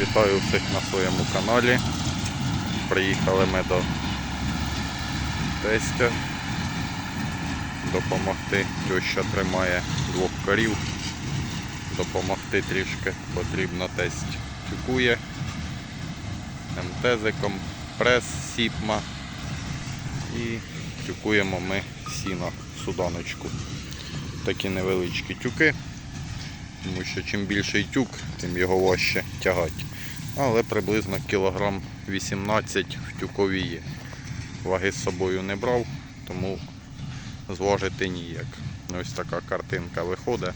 Вітаю всіх на своєму каналі. Приїхали ми до тестя допомогти. Теща тримає двох корів. Допомогти трішки потрібно тесть тюкує МТЗиком, прес, сіпма і тюкуємо ми сіно суданочку. Такі невеличкі тюки. Тому що чим більший тюк, тим його важче тягати. Але приблизно кілограм 18 в тюкові. Ваги з собою не брав, тому зважити ніяк. Ось така картинка виходить.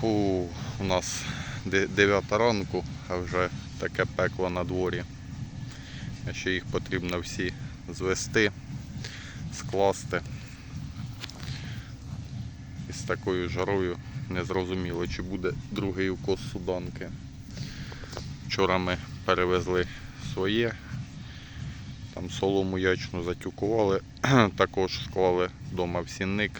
Фу, у нас 9 ранку, а вже таке пекло на дворі. Ще їх потрібно всі звести, скласти. І з такою жарою не зрозуміло, чи буде другий укос суданки. Вчора ми перевезли своє, там солому ячну затюкували, також склали вдома в сінник.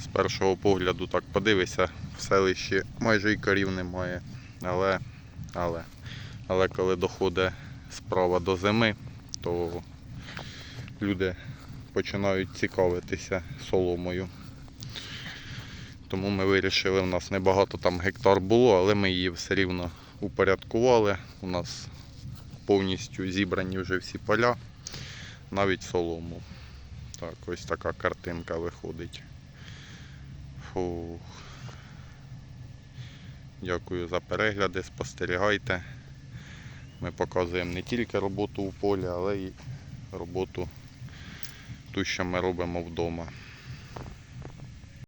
З першого погляду так подивися, в селищі майже і корів немає. Але, але, але коли доходить справа до зими, то люди починають цікавитися соломою. Тому ми вирішили, в нас небагато там гектар було, але ми її все рівно упорядкували. У нас повністю зібрані вже всі поля, навіть солому. Так, ось така картинка виходить. Фух. Дякую за перегляди, спостерігайте. Ми показуємо не тільки роботу у полі, але й роботу ту, що ми робимо вдома.